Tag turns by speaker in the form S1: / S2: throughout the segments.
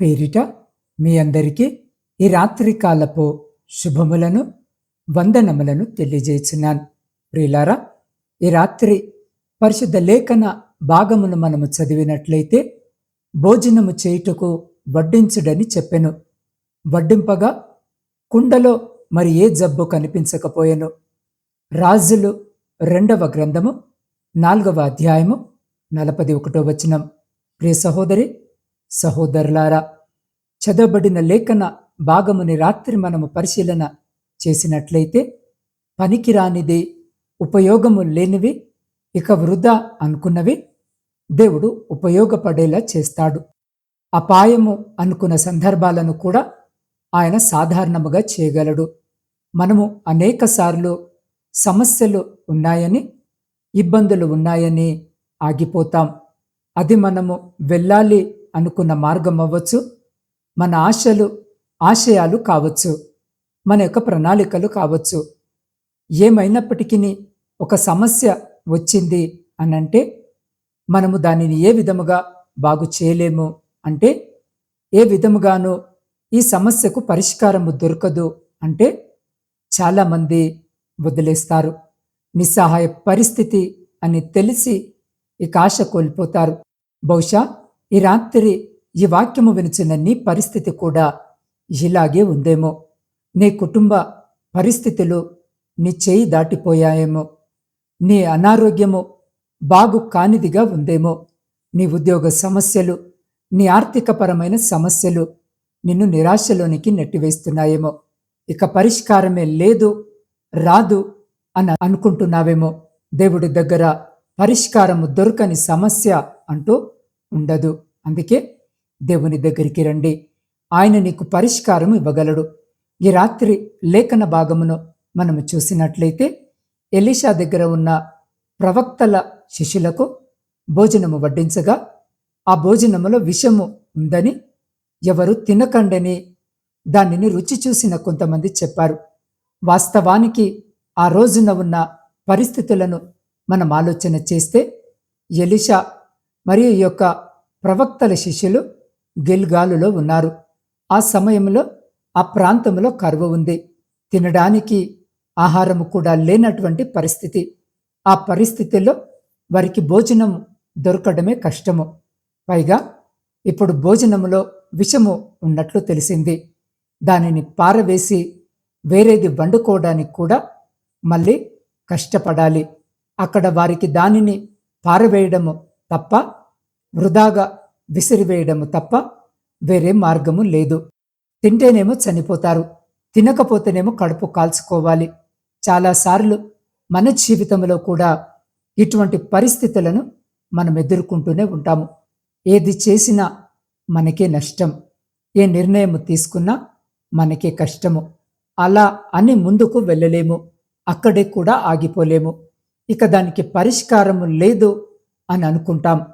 S1: పేరిట మీ అందరికీ ఈ రాత్రి కాలపు శుభములను వందనములను తెలియజేస్తున్నాను. ప్రియులారా ఈ రాత్రి పరిశుద్ధ లేఖన భాగమును మనము చదివినట్లయితే భోజనము చేయుటకు వడ్డించుడని చెప్పెను. వడ్డింపగా కుండలో మరి ఏ జబ్బు కనిపించకపోయెను. రాజులు రెండవ గ్రంథము నాలుగవ అధ్యాయము నలపది ఒకటో వచనం. ప్రియ సహోదరి సహోదరులారా చదవబడిన లేఖన భాగముని రాత్రి మనము పరిశీలన చేసినట్లయితే పనికిరానిది ఉపయోగము లేనివి ఇక వృధా అనుకున్నవి దేవుడు ఉపయోగపడేలా చేస్తాడు. అపాయము అనుకున్న సందర్భాలను కూడా ఆయన సాధారణముగా చేయగలడు. మనము అనేకసార్లు సమస్యలు ఉన్నాయని ఇబ్బందులు ఉన్నాయని ఆగిపోతాం. అది మనము వెళ్ళాలి అనుకున్న మార్గం అవ్వచ్చు మన ఆశలు ఆశయాలు కావచ్చు మన యొక్క ప్రణాళికలు కావచ్చు. ఏమైనప్పటికీ ఒక సమస్య వచ్చింది అనంటే మనము దానిని ఏ విధముగా బాగు చేయలేము అంటే ఏ విధముగానూ ఈ సమస్యకు పరిష్కారము దొరకదు అంటే చాలామంది వదిలేస్తారు. నిస్సహాయ పరిస్థితి అని తెలిసి ఇక ఆశ కోల్పోతారు. బహుశా ఈ రాత్రి ఈ వాక్యము వినిచిన నీ పరిస్థితి కూడా ఇలాగే ఉందేమో. నీ కుటుంబ పరిస్థితులు నీ చేయి దాటిపోయాయేమో. నీ అనారోగ్యము బాగు కానిదిగా ఉందేమో. నీ ఉద్యోగ సమస్యలు నీ ఆర్థికపరమైన సమస్యలు నిన్ను నిరాశలోనికి నెట్టివేస్తున్నాయేమో. ఇక పరిష్కారమే లేదు రాదు అని అనుకుంటున్నావేమో. దేవుడి దగ్గర పరిష్కారము దొరకని సమస్య అంటూ ఉండదు. అందుకే దేవుని దగ్గరికి రండి. ఆయన నీకు పరిష్కారం ఇవ్వగలడు. ఈ రాత్రి లేఖన భాగమును మనము చూసినట్లయితే ఎలీషా దగ్గర ఉన్న ప్రవక్తల శిష్యులకు భోజనము వడ్డించగా ఆ భోజనములో విషము ఉందని ఎవరు తినకండని దానిని రుచి చూసిన కొంతమంది చెప్పారు. వాస్తవానికి ఆ రోజున ఉన్న పరిస్థితులను మనం ఆలోచన చేస్తే ఎలిషా మరియు ఈ యొక్క ప్రవక్తల శిష్యులు గిల్గాలులో ఉన్నారు. ఆ సమయంలో ఆ ప్రాంతంలో కరువు ఉంది. తినడానికి ఆహారము కూడా లేనటువంటి పరిస్థితి. ఆ పరిస్థితిలో వారికి భోజనం దొరకడమే కష్టము. పైగా ఇప్పుడు భోజనంలో విషము ఉన్నట్లు తెలిసింది. దానిని పారవేసి వేరేది వండుకోవడానికి కూడా మళ్ళీ కష్టపడాలి. అక్కడ వారికి దానిని పారవేయడము తప్ప వృధాగా విసిరివేయడము తప్ప వేరే మార్గము లేదు. తింటేనేమో చనిపోతారు. తినకపోతేనేమో కడుపు కాల్చుకోవాలి. చాలాసార్లు మన జీవితంలో కూడా ఇటువంటి పరిస్థితులను మనం ఎదుర్కొంటూనే ఉంటాము. ఏది చేసినా మనకే నష్టం. ఏ నిర్ణయం తీసుకున్నా మనకే కష్టము. అలా అని ముందుకు వెళ్ళలేము. అక్కడే కూడా ఆగిపోలేము. ఇక దానికి పరిష్కారము లేదు అని అనుకుంటాం.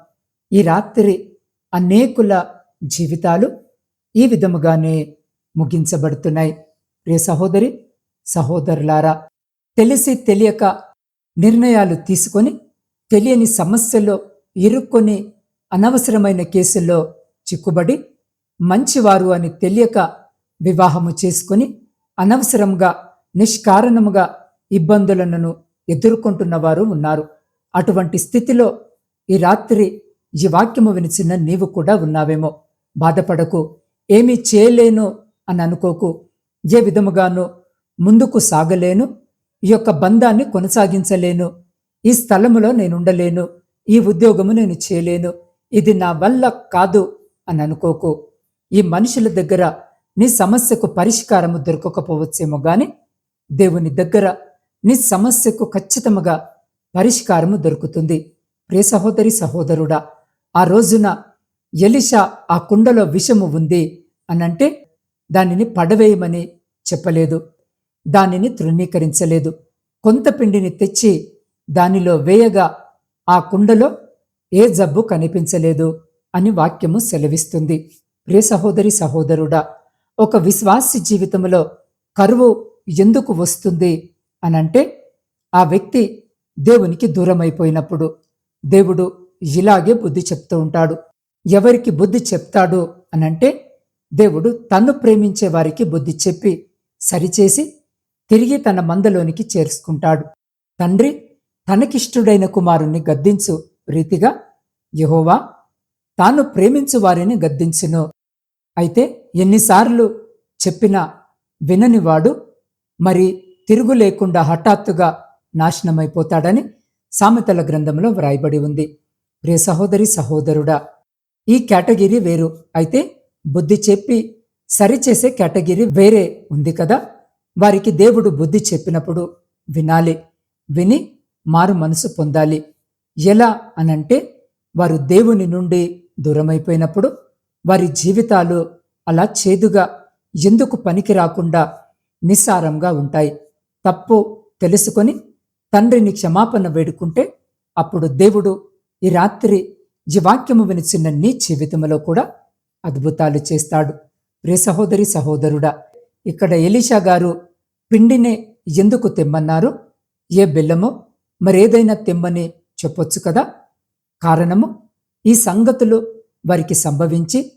S1: ఈ రాత్రి అనేకుల జీవితాలు ఈ విధముగానే ముగించబడుతున్నాయి. ప్రియ సహోదరి సహోదరులారా తెలిసి తెలియక నిర్ణయాలు తీసుకొని తెలియని సమస్యల్లో ఇరుక్కొని అనవసరమైన కేసుల్లో చిక్కుబడి మంచివారు అని తెలియక వివాహము చేసుకొని అనవసరంగా నిష్కారణముగా ఇబ్బందులను ఎదుర్కొంటున్నవారు ఉన్నారు. అటువంటి స్థితిలో ఈ రాత్రి ఈ వాక్యము వినిచిన నీవు కూడా ఉన్నావేమో. బాధపడకు ఏమీ చేయలేను అని అనుకోకు. ఏ విధముగాను ముందుకు సాగలేను ఈ యొక్క బంధాన్ని కొనసాగించలేను ఈ స్థలములో నేను ఉండలేను ఈ ఉద్యోగము నేను చేయలేను ఇది నా వల్ల కాదు అని అనుకోకు. ఈ మనుషుల దగ్గర నీ సమస్యకు పరిష్కారము దొరకకపోవచ్చేమో గాని దేవుని దగ్గర నీ సమస్యకు ఖచ్చితముగా పరిష్కారము దొరుకుతుంది. ప్రియ సహోదరి సహోదరుడా ఆ రోజున ఎలిషా ఆ కుండలో విషము ఉంది అనంటే దానిని పడవేయమని చెప్పలేదు. దానిని తృణీకరించలేదు. కొంత పిండిని తెచ్చి దానిలో వేయగా ఆ కుండలో ఏ జబ్బు కనిపించలేదు అని వాక్యము సెలవిస్తుంది. ప్రియ సహోదరి సహోదరుడా ఒక విశ్వాసి జీవితంలో కరువు ఎందుకు వస్తుంది అనంటే ఆ వ్యక్తి దేవునికి దూరమైపోయినప్పుడు దేవుడు ఇలాగే బుద్ధి చెప్తూ ఉంటాడు. ఎవరికి బుద్ధి చెప్తాడు అనంటే దేవుడు తన్ను ప్రేమించే వారికి బుద్ధి చెప్పి సరిచేసి తిరిగి తన మందలోనికి చేర్చుకుంటాడు. తండ్రి తనకిష్టుడైన కుమారుణ్ణి గద్దించు రీతిగా యహోవా తాను ప్రేమించు వారిని గద్దించును. అయితే ఎన్నిసార్లు చెప్పినా విననివాడు మరి తిరుగు లేకుండా హఠాత్తుగా నాశనమైపోతాడని సామెతల గ్రంథంలో వ్రాయబడి ఉంది. ప్రియ సహోదరి సహోదరుడా ఈ కేటగిరీ వేరు. అయితే బుద్ధి చెప్పి సరిచేసే కేటగిరీ వేరే ఉంది కదా. వారికి దేవుడు బుద్ధి చెప్పినప్పుడు వినాలి. విని మారు మనసు పొందాలి. ఎలా అనంటే వారు దేవుని నుండి దూరమైపోయినప్పుడు వారి జీవితాలు అలా చేదుగా ఎందుకు పనికి రాకుండా నిస్సారంగా ఉంటాయి. తప్పు తెలుసుకొని తండ్రిని క్షమాపణ వేడుకుంటే అప్పుడు దేవుడు ఈ రాత్రి ఈ వాక్యము వినిచిన నీ జీవితంలో కూడా అద్భుతాలు చేస్తాడు. రే సహోదరి సహోదరుడా ఇక్కడ ఎలీషా గారు పిండినే ఎందుకు తెమ్మన్నారు? ఏ బెల్లమో మరేదైనా తెమ్మని చెప్పొచ్చు కదా? కారణము ఈ సంగతులు వారికి సంభవించి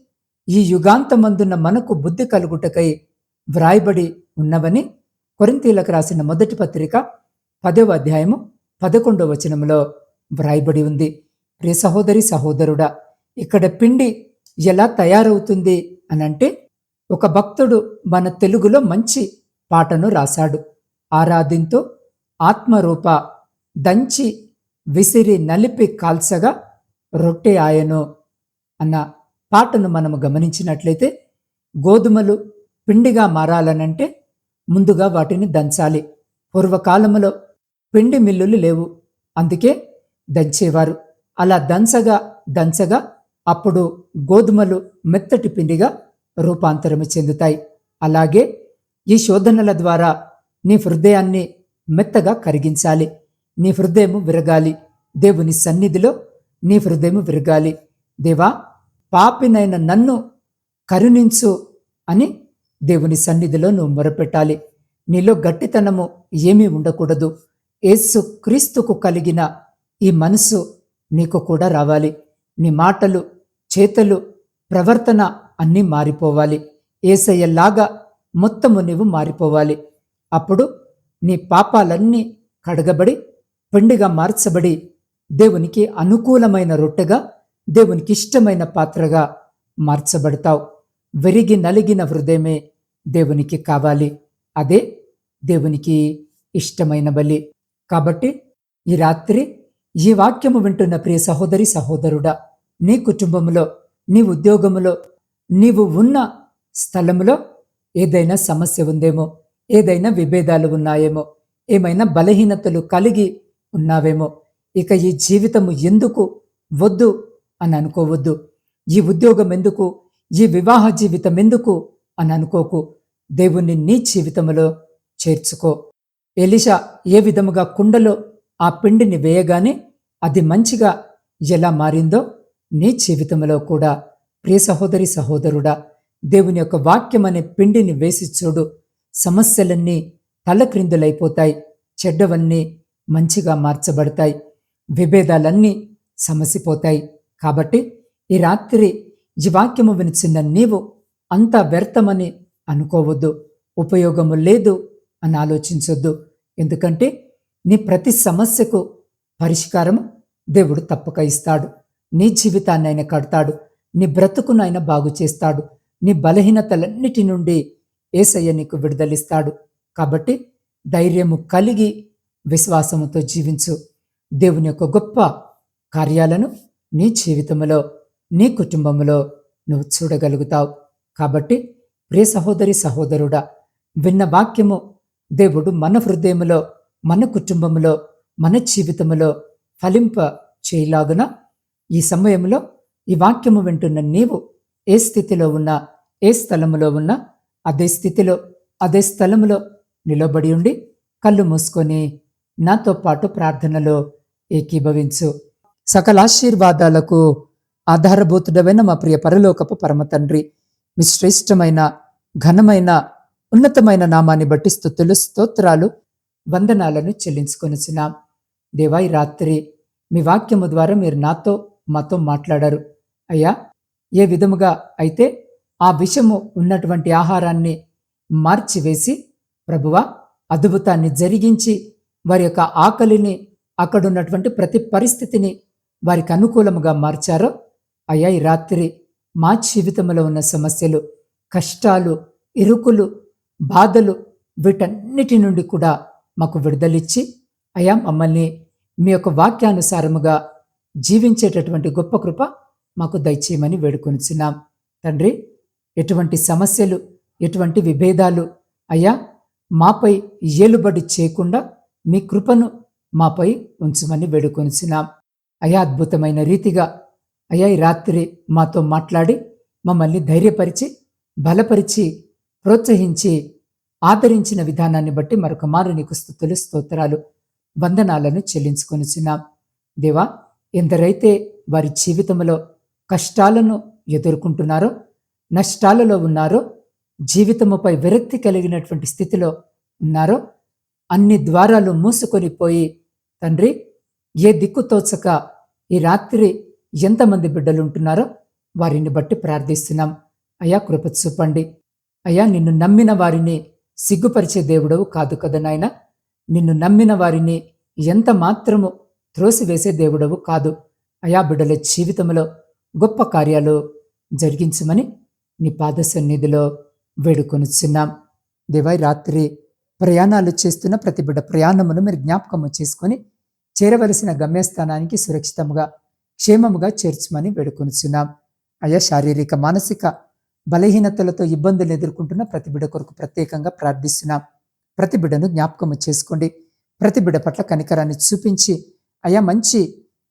S1: ఈ యుగాంతమందున్న మనకు బుద్ధి కలుగుటకై వ్రాయబడి ఉన్నవని కొరింతీలకు రాసిన మొదటి పత్రిక పదవ అధ్యాయము పదకొండవ వచనంలో వ్రాయబడి ఉంది. ప్రియ సహోదరి సహోదరుడా ఇక్కడ పిండి ఎలా తయారవుతుంది అనంటే ఒక భక్తుడు మన తెలుగులో మంచి పాటను రాశాడు. ఆరాధింతో ఆత్మరూప దంచి విసిరి నలిపి కాల్చగా రొట్టె ఆయను అన్న పాటను మనము గమనించినట్లయితే గోధుమలు పిండిగా మారాలనంటే ముందుగా వాటిని దంచాలి. పూర్వకాలములో పిండి మిల్లులు లేవు. అందుకే దంచేవారు. అలా దంచగా దంచగా అప్పుడు గోధుమలు మెత్తటి పిండిగా రూపాంతరము చెందుతాయి. అలాగే ఈ శోధనల ద్వారా నీ హృదయాన్ని మెత్తగా కరిగించాలి. నీ హృదయము విరగాలి. దేవుని సన్నిధిలో నీ హృదయము విరగాలి. దేవా పాపినైన నన్ను కరుణించు అని దేవుని సన్నిధిలో నువ్వు మొరపెట్టాలి. నీలో గట్టితనము ఏమీ ఉండకూడదు. యేసు క్రీస్తుకు కలిగిన ఈ మనసు నీకు కూడా రావాలి. నీ మాటలు చేతలు ప్రవర్తన అన్నీ మారిపోవాలి. ఏసయ్యలాగా మొత్తము నీవు మారిపోవాలి. అప్పుడు నీ పాపాలన్నీ కడగబడి పిండిగా మార్చబడి దేవునికి అనుకూలమైన రొట్టెగా దేవునికి ఇష్టమైన పాత్రగా మార్చబడతావు. విరిగి నలిగిన హృదయమే దేవునికి కావాలి. అదే దేవునికి ఇష్టమైన బలి. కాబట్టి ఈ రాత్రి ఈ వాక్యము వింటున్న ప్రియ సహోదరి సహోదరుడా నీ కుటుంబంలో నీ ఉద్యోగములో నీవు ఉన్న స్థలములో ఏదైనా సమస్య ఉందేమో ఏదైనా విభేదాలు ఉన్నాయేమో ఏమైనా బలహీనతలు కలిగి ఉన్నావేమో ఇక ఈ జీవితము ఎందుకు వద్దు అని అనుకోవద్దు. ఈ ఉద్యోగం ఎందుకు? ఈ వివాహ జీవితం ఎందుకు అని అనుకోకు. దేవుణ్ణి నీ జీవితంలో చేర్చుకో. ఎలిషా ఏ విధముగా కుండలో ఆ పిండిని వేయగానే అది మంచిగా ఎలా మారిందో నీ జీవితంలో కూడా. ప్రియ సహోదరి సహోదరుడా దేవుని యొక్క వాక్యం అనే పిండిని వేసి చూడు. సమస్యలన్నీ తలక్రిందులైపోతాయి చెడ్డవన్నీ మంచిగా మార్చబడతాయి విభేదాలన్నీ సమసిపోతాయి. కాబట్టి ఈ రాత్రి ఈ వాక్యము వినిచిన్న నీవు అంత వ్యర్థమని అనుకోవద్దు ఉపయోగము లేదు అని ఆలోచించొద్దు. ఎందుకంటే నీ ప్రతి సమస్యకు పరిష్కారము దేవుడు తప్పక ఇస్తాడు. నీ జీవితాన్ని ఆయన కడతాడు. నీ బ్రతుకును ఆయన బాగు చేస్తాడు. నీ బలహీనతలన్నిటి నుండి ఏసయ్య నీకు విడుదలిస్తాడు. కాబట్టి ధైర్యము కలిగి విశ్వాసముతో జీవించు. దేవుని యొక్క గొప్ప కార్యాలను నీ జీవితంలో నీ కుటుంబంలో నువ్వు చూడగలుగుతావు. కాబట్టి ప్రియ సహోదరి సహోదరుడా విన్న వాక్యము దేవుడు మన హృదయములో మన కుటుంబంలో మన జీవితంలో ఫలింప చేయలాగున ఈ సమయంలో ఈ వాక్యము వింటున్న నీవు ఏ స్థితిలో ఉన్నా ఏ స్థలములో ఉన్నా అదే స్థితిలో అదే స్థలములో నిలబడి ఉండి కళ్ళు మూసుకొని నాతో పాటు ప్రార్థనలో ఏకీభవించు. సకల ఆశీర్వాదాలకు ఆధారభూతుడమైన మా ప్రియ పరలోకపు పరమ తండ్రి మీ శ్రేష్టమైన ఘనమైన ఉన్నతమైన నామాన్ని బట్టి స్థుతులు స్తోత్రాలు వందనాలను చెల్లించుకొనిచున్నాం. దేవా ఈ రాత్రి మీ వాక్యము ద్వారా మీరు నాతో మాతో మాట్లాడారు. అయ్యా ఏ విధముగా అయితే ఆ విషము ఉన్నటువంటి ఆహారాన్ని మార్చివేసి ప్రభువా అద్భుతాన్ని జరిగించి వారి యొక్క ఆకలిని అక్కడున్నటువంటి ప్రతి పరిస్థితిని వారికి అనుకూలముగా మార్చారో అయ్యా ఈ రాత్రి మా జీవితంలో ఉన్న సమస్యలు కష్టాలు ఇరుకులు బాధలు వీటన్నిటి నుండి కూడా మాకు విడుదలిచ్చి అయా మమ్మల్ని మీ యొక్క వాక్యానుసారముగా జీవించేటటువంటి గొప్ప కృప మాకు దయచేయమని వేడుకొనిచున్నాం. తండ్రి ఎటువంటి సమస్యలు ఎటువంటి విభేదాలు అయ్యా మాపై ఏలుబడి చేయకుండా మీ కృపను మాపై ఉంచమని వేడుకొనిచున్నాం. అయా అద్భుతమైన రీతిగా అయ్యా ఈ రాత్రి మాతో మాట్లాడి మమ్మల్ని ధైర్యపరిచి బలపరిచి ప్రోత్సహించి ఆదరించిన విధానాన్ని బట్టి మరొక మారు నీకు స్థుతులు స్తోత్రాలు వందనాలను చెల్లించుకొనిచున్నాం. దేవా ఎందరైతే వారి జీవితంలో కష్టాలను ఎదుర్కొంటున్నారో నష్టాలలో ఉన్నారో జీవితముపై విరక్తి కలిగినటువంటి స్థితిలో ఉన్నారో అన్ని ద్వారాలు మూసుకొని పోయి తండ్రి ఏ దిక్కు తోచక ఈ రాత్రి ఎంతమంది బిడ్డలు ఉంటున్నారో వారిని బట్టి ప్రార్థిస్తున్నాం. అయ్యా కృప చూపండి. అయ్యా నిన్ను నమ్మిన వారిని సిగ్గుపరిచే దేవుడవు కాదు కదా నాయన? నిన్ను నమ్మిన వారిని ఎంత మాత్రము త్రోసివేసే దేవుడవు కాదు. అయా బిడ్డల జీవితంలో గొప్ప కార్యాలు జరిగించమని నీ పాద సన్నిధిలో వేడుకొనిచున్నాం. దేవై రాత్రి ప్రయాణాలు చేస్తున్న ప్రతి బిడ్డ ప్రయాణమును మీరు జ్ఞాపకము చేసుకొని చేరవలసిన గమ్యస్థానానికి సురక్షితముగా క్షేమముగా చేర్చమని వేడుకొనుచున్నాం. అయా శారీరక మానసిక బలహీనతలతో ఇబ్బందులు ఎదుర్కొంటున్న ప్రతిబిడ కొరకు ప్రత్యేకంగా ప్రార్థిస్తున్నాం ప్రతి బిడ్డను జ్ఞాపకము చేసుకోండి. ప్రతి బిడ్డ పట్ల కనికరాన్ని చూపించి అయా మంచి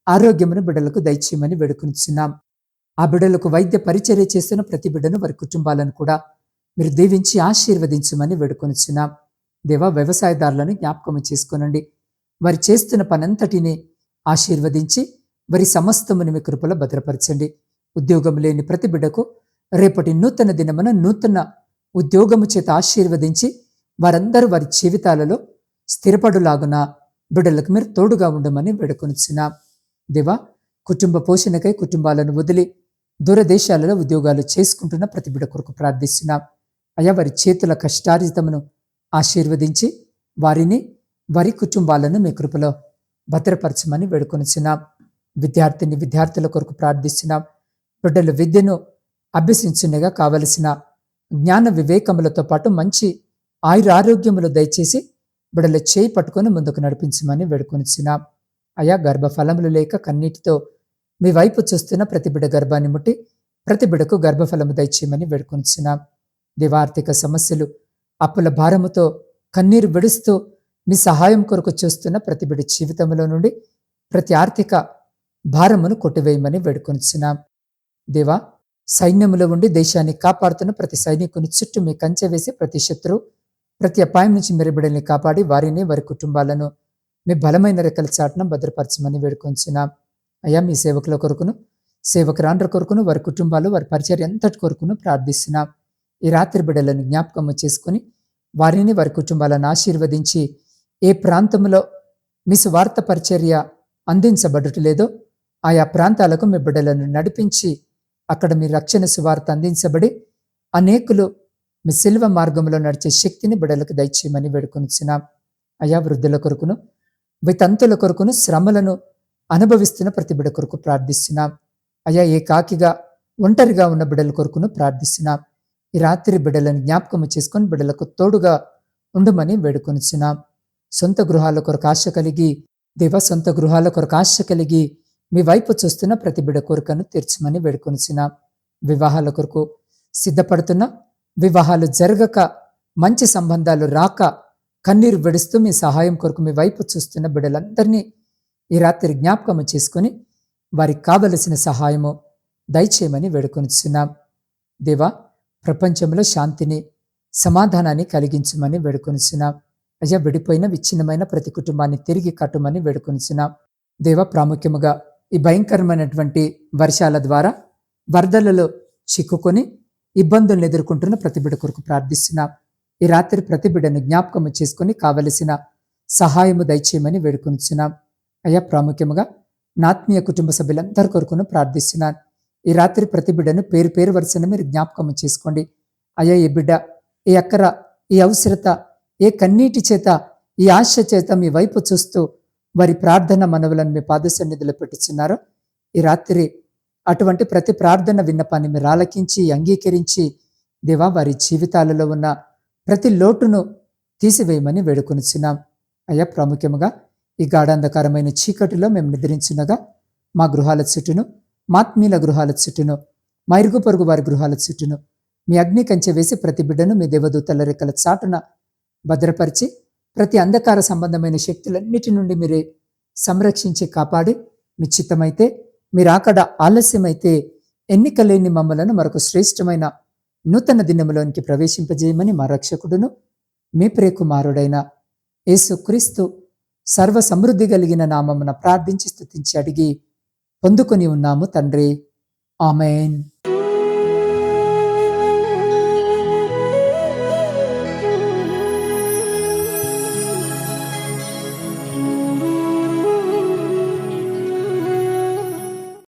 S1: ఆరోగ్యమును బిడలకు దయచేయమని వేడుకొనిచున్నాం. ఆ బిడ్డలకు వైద్య పరిచర్య చేస్తున్న ప్రతి బిడను వారి కుటుంబాలను కూడా మీరు దీవించి ఆశీర్వదించమని వేడుకొనిచున్నాం. దేవా వ్యవసాయదారులను జ్ఞాపకం చేసుకోనండి. వారు చేస్తున్న పనంతటిని ఆశీర్వదించి వారి సమస్తముని మీ కృపలో భద్రపరచండి. ఉద్యోగం లేని ప్రతి బిడ్డకు రేపటి నూతన దినమున నూతన ఉద్యోగము చేత ఆశీర్వదించి వారందరూ వారి జీవితాలలో స్థిరపడులాగున బిడ్డలకు మీరు తోడుగా ఉండమని వేడుకొనిచున్నాం. దేవా కుటుంబ పోషణకై కుటుంబాలను వదిలి దూరదేశాలలో ఉద్యోగాలు చేసుకుంటున్న ప్రతి బిడ్డ కొరకు ప్రార్థిస్తున్నాం. అయా వారి చేతుల కష్టార్జితమును ఆశీర్వదించి వారిని వారి కుటుంబాలను మీ కృపలో భద్రపరచమని వేడుకొనిచున్నాం. విద్యార్థిని విద్యార్థుల కొరకు ప్రార్థిస్తున్నాం. బిడ్డల విద్యను అభ్యసించుండగా కావలసిన జ్ఞాన వివేకములతో పాటు మంచి ఆయురారోగ్యములు దయచేసి బిడల చేయి పట్టుకొని ముందుకు నడిపించమని వేడుకొనిచున్నాం. అయా గర్భఫలములు లేక కన్నీటితో మీ వైపు చూస్తున్న ప్రతి బిడ గర్భాన్ని ముట్టి ప్రతి బిడకు గర్భఫలము దయచేయమని వేడుకొనిచున్నాం. దివార్థిక సమస్యలు అప్పుల భారముతో కన్నీరు విడుస్తూ మీ సహాయం కొరకు చూస్తున్న ప్రతి బిడ జీవితంలో నుండి ప్రతి ఆర్థిక భారమును కొట్టివేయమని వేడుకొనిచున్నాం. దేవా సైన్యములో ఉండి దేశాన్ని కాపాడుతున్న ప్రతి సైనికుని చుట్టూ మీ కంచె వేసి ప్రతి శత్రు ప్రతి అపాయం నుంచి మీరు బిడ్డల్ని కాపాడి వారిని వారి కుటుంబాలను మీ బలమైన రెక్కల చాటున భద్రపరచమని వేడుకొంచున్నాం. అయ్యా మీ సేవకుల కొరకును సేవకురాండ్ర కొరకును వారి కుటుంబాలు వారి పరిచర్య ఎంతటి కొరకును ప్రార్థిస్తున్నాం. ఈ రాత్రి బిడ్డలను జ్ఞాపకము చేసుకుని వారిని వారి కుటుంబాలను ఆశీర్వదించి ఏ ప్రాంతంలో మీ స్వార్థ పరిచర్య అందించబడటలేదో ఆయా ప్రాంతాలకు మీ బిడ్డలను నడిపించి అక్కడ మీ రక్షణ సువార్త అందించబడి అనేకులు మీ శిల్వ మార్గంలో నడిచే శక్తిని బిడ్డలకు దయచేయమని వేడుకొనిచున్నాం. అయా వృద్ధుల కొరకును వితంతుల కొరకును శ్రమలను అనుభవిస్తున్న ప్రతి బిడ కొరకు ప్రార్థిస్తున్నాం. అయా ఏకాకిగా ఒంటరిగా ఉన్న బిడల కొరకును ప్రార్థిస్తున్నాం. ఈ రాత్రి బిడలను జ్ఞాపకము చేసుకొని బిడలకు తోడుగా ఉండమని వేడుకొనిచున్నాం. సొంత గృహాల కొరకు ఆశ కలిగి దేవ సొంత గృహాల కొరకు ఆశ కలిగి మీ వైపు చూస్తున్న ప్రతి బిడ కోరికను తీర్చమని వేడుకొనిచిన వివాహాల కొరకు సిద్ధపడుతున్న. వివాహాలు జరగక మంచి సంబంధాలు రాక కన్నీరు విడుస్తూ మీ సహాయం కొరకు మీ వైపు చూస్తున్న బిడ్డలందరినీ ఈ రాత్రి జ్ఞాపకము చేసుకుని వారికి కావలసిన సహాయము దయచేయమని వేడుకొనిచున్నాం. దేవా ప్రపంచంలో శాంతిని సమాధానాన్ని కలిగించమని వేడుకొనిచున్నాం. అయ్యా విడిపోయిన విచ్ఛిన్నమైన ప్రతి కుటుంబాన్ని తిరిగి కట్టుమని వేడుకొనిచున్నాం. దేవ ప్రాముఖ్యముగా ఈ భయంకరమైనటువంటి వర్షాల ద్వారా వరదలలో చిక్కుకొని ఇబ్బందులను ఎదుర్కొంటున్న ప్రతిబిడ కొరకు ప్రార్థిస్తున్నాం. ఈ రాత్రి ప్రతి బిడ్డను జ్ఞాపకము చేసుకొని కావలసిన సహాయము దయచేయమని వేడుకొనిచున్నాం. అయ్యా ప్రాముఖ్యముగా నాత్మీయ కుటుంబ సభ్యులందరి కొరకును ప్రార్థిస్తున్నాను ఈ రాత్రి ప్రతి బిడ్డను పేరు పేరు వరుసను మీరు జ్ఞాపకం చేసుకోండి. అయ్యా ఈ బిడ్డ ఈ అక్కర ఈ అవసరత ఏ కన్నీటి చేత ఈ ఆశ చేత మీ వైపు చూస్తూ వారి ప్రార్థన మనవులను మీ పాద సన్నిధిలో పెట్టుచున్నారో ఈ రాత్రి అటువంటి ప్రతి ప్రార్థన విన్నపాన్ని మీరు ఆలకించి అంగీకరించి దేవా వారి జీవితాలలో ఉన్న ప్రతి లోటును తీసివేయమని వేడుకొనిచున్నాం. అయ్యా ప్రాముఖ్యముగా ఈ గాఢాంధకారమైన చీకటిలో మేము నిద్రించినగా మా గృహాల చుట్టూను మాత్మీల గృహాల చుట్టూను మా ఇరుగు పొరుగు వారి గృహాల చుట్టూను మీ అగ్ని కంచె వేసి ప్రతి బిడ్డను మీ దేవదూతల రెక్కల చాటున భద్రపరిచి ప్రతి అంధకార సంబంధమైన శక్తులన్నిటి నుండి మీరే సంరక్షించి కాపాడి నిశ్చితమైతే మీరు అక్కడ ఆలస్యమైతే ఎన్నికలేని మమ్మలను మరొక శ్రేష్టమైన నూతన దినములోనికి ప్రవేశింపజేయమని మా రక్షకుడును మీ ప్రియకుమారుడైన యేసుక్రీస్తు సర్వ సమృద్ధి కలిగిన నామమున ప్రార్థించి స్థుతించి అడిగి పొందుకొని ఉన్నాము తండ్రి. ఆమెన్.